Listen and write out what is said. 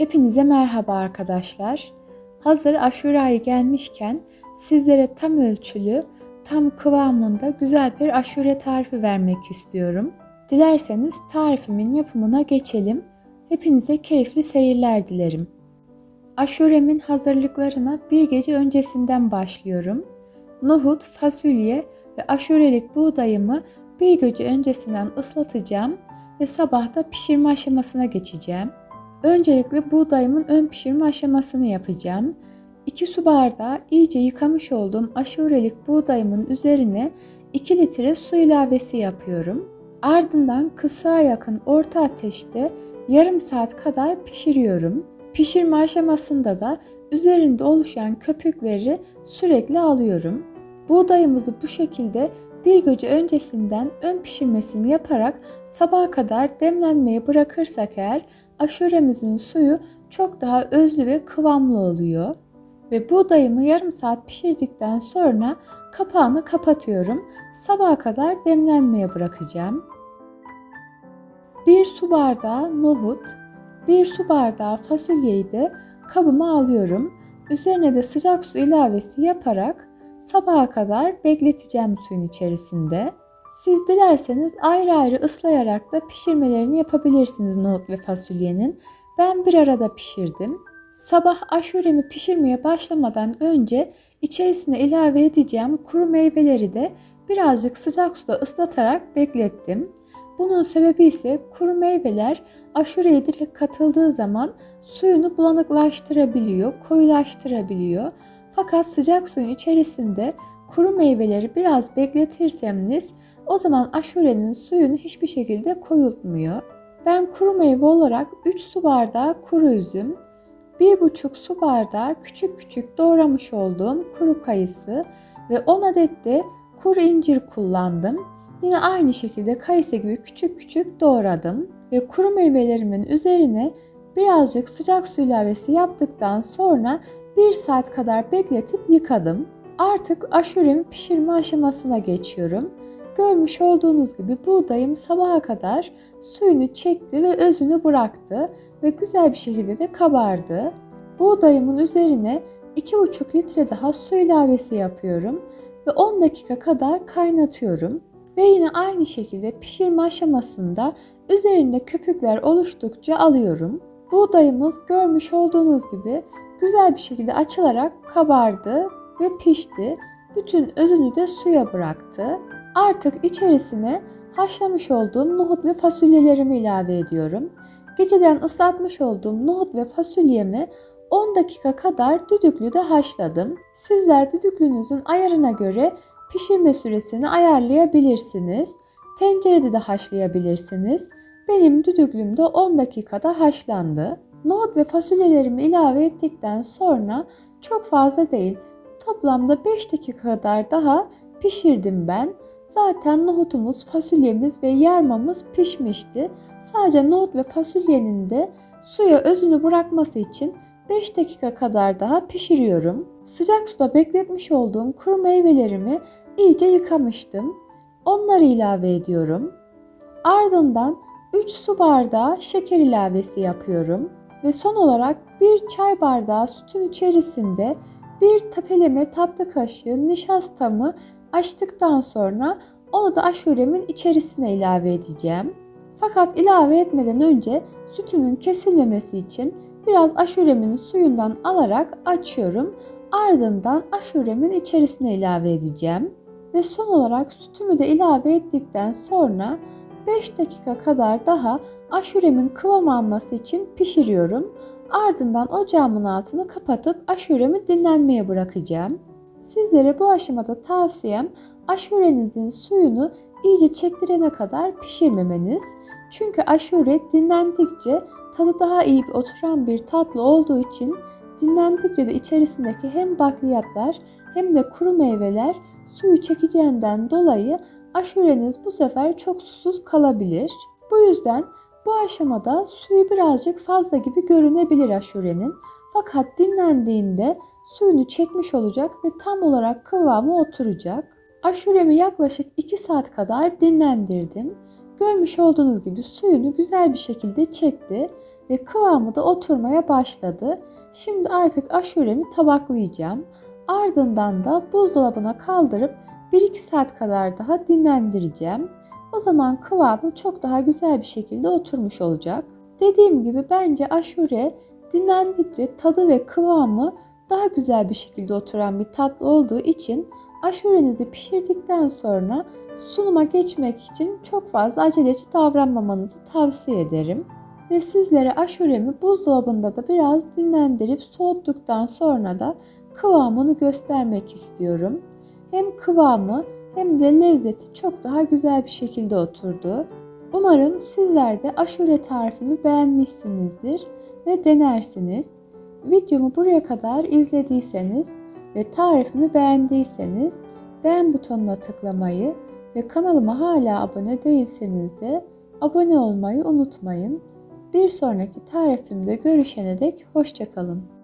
Hepinize merhaba arkadaşlar. Hazır aşure ayı gelmişken sizlere tam ölçülü, tam kıvamında güzel bir aşure tarifi vermek istiyorum. Dilerseniz tarifimin yapımına geçelim. Hepinize keyifli seyirler dilerim. Aşuremin hazırlıklarına bir gece öncesinden başlıyorum. Nohut, fasulye ve aşurelik buğdayımı bir gece öncesinden ıslatacağım ve sabah da pişirme aşamasına geçeceğim. Öncelikle buğdayımın ön pişirme aşamasını yapacağım. 2 su bardağı iyice yıkamış olduğum aşurelik buğdayımın üzerine 2 litre su ilavesi yapıyorum. Ardından kısa yakın orta ateşte yarım saat kadar pişiriyorum. Pişirme aşamasında da üzerinde oluşan köpükleri sürekli alıyorum. Buğdayımızı bu şekilde bir gece öncesinden ön pişirmesini yaparak sabaha kadar demlenmeye bırakırsak eğer aşuremizin suyu çok daha özlü ve kıvamlı oluyor. Ve buğdayımı yarım saat pişirdikten sonra kapağını kapatıyorum. Sabaha kadar demlenmeye bırakacağım. 1 su bardağı nohut, 1 su bardağı fasulyeyi de kabıma alıyorum. Üzerine de sıcak su ilavesi yaparak sabaha kadar bekleteceğim suyun içerisinde. Siz dilerseniz ayrı ayrı ıslayarak da pişirmelerini yapabilirsiniz nohut ve fasulyenin. Ben bir arada pişirdim. Sabah aşuremi pişirmeye başlamadan önce içerisine ilave edeceğim kuru meyveleri de birazcık sıcak suda ıslatarak beklettim. Bunun sebebi ise kuru meyveler aşureye direkt katıldığı zaman suyunu bulanıklaştırabiliyor, koyulaştırabiliyor. Fakat sıcak suyun içerisinde kuru meyveleri biraz bekletirseniz o zaman aşurenin suyunu hiçbir şekilde koyultmuyor. Ben kuru meyve olarak 3 su bardağı kuru üzüm, 1,5 su bardağı küçük küçük doğramış olduğum kuru kayısı ve 10 adet de kuru incir kullandım. Yine aynı şekilde kayısı gibi küçük küçük doğradım ve kuru meyvelerimin üzerine birazcık sıcak su ilavesi yaptıktan sonra 1 saat kadar bekletip yıkadım. Artık aşuremi pişirme aşamasına geçiyorum. Görmüş olduğunuz gibi buğdayım sabaha kadar suyunu çekti ve özünü bıraktı ve güzel bir şekilde de kabardı. Buğdayımın üzerine 2,5 litre daha su ilavesi yapıyorum ve 10 dakika kadar kaynatıyorum. Ve yine aynı şekilde pişirme aşamasında üzerinde köpükler oluştukça alıyorum. Buğdayımız görmüş olduğunuz gibi güzel bir şekilde açılarak kabardı ve pişti. Bütün özünü de suya bıraktı. Artık içerisine haşlamış olduğum nohut ve fasulyelerimi ilave ediyorum. Geceden ıslatmış olduğum nohut ve fasulyemi 10 dakika kadar düdüklüde haşladım. Sizler düdüklünüzün ayarına göre pişirme süresini ayarlayabilirsiniz. Tencerede de haşlayabilirsiniz. Benim düdüklümde 10 dakikada haşlandı. Nohut ve fasulyelerimi ilave ettikten sonra çok fazla değil toplamda 5 dakika kadar daha pişirdim ben. Zaten nohutumuz, fasulyemiz ve yarmamız pişmişti. Sadece nohut ve fasulyenin de suya özünü bırakması için 5 dakika kadar daha pişiriyorum. Sıcak suda bekletmiş olduğum kuru meyvelerimi iyice yıkamıştım. Onları ilave ediyorum. Ardından 3 su bardağı şeker ilavesi yapıyorum. Ve son olarak bir çay bardağı sütün içerisinde bir tepeleme tatlı kaşığı nişastamı açtıktan sonra onu da aşuremin içerisine ilave edeceğim. Fakat ilave etmeden önce sütümün kesilmemesi için biraz aşuremin suyundan alarak açıyorum. Ardından aşuremin içerisine ilave edeceğim. Ve son olarak sütümü de ilave ettikten sonra 5 dakika kadar daha aşuremin kıvam alması için pişiriyorum. Ardından ocağımın altını kapatıp aşuremi dinlenmeye bırakacağım. Sizlere bu aşamada tavsiyem aşurenizin suyunu iyice çektirene kadar pişirmemeniz. Çünkü aşure dinlendikçe tadı daha iyi oturan bir tatlı olduğu için dinlendikçe de içerisindeki hem bakliyatlar hem de kuru meyveler suyu çekeceğinden dolayı aşureniz bu sefer çok susuz kalabilir. Bu yüzden bu aşamada suyu birazcık fazla gibi görünebilir aşurenin. Fakat dinlendiğinde suyunu çekmiş olacak ve tam olarak kıvamı oturacak. Aşuremi yaklaşık 2 saat kadar dinlendirdim. Görmüş olduğunuz gibi suyunu güzel bir şekilde çekti ve kıvamı da oturmaya başladı. Şimdi artık aşuremi tabaklayacağım. Ardından da buzdolabına kaldırıp 1-2 saat kadar daha dinlendireceğim. O zaman kıvamı çok daha güzel bir şekilde oturmuş olacak. Dediğim gibi bence aşure dinlendikçe tadı ve kıvamı daha güzel bir şekilde oturan bir tatlı olduğu için aşurenizi pişirdikten sonra sunuma geçmek için çok fazla aceleci davranmamanızı tavsiye ederim. Ve sizlere aşuremi buzdolabında da biraz dinlendirip soğuttuktan sonra da kıvamını göstermek istiyorum. Hem kıvamı hem de lezzeti çok daha güzel bir şekilde oturdu. Umarım sizler de aşure tarifimi beğenmişsinizdir ve denersiniz. Videomu buraya kadar izlediyseniz ve tarifimi beğendiyseniz beğen butonuna tıklamayı ve kanalıma hala abone değilseniz de abone olmayı unutmayın. Bir sonraki tarifimde görüşene dek hoşçakalın.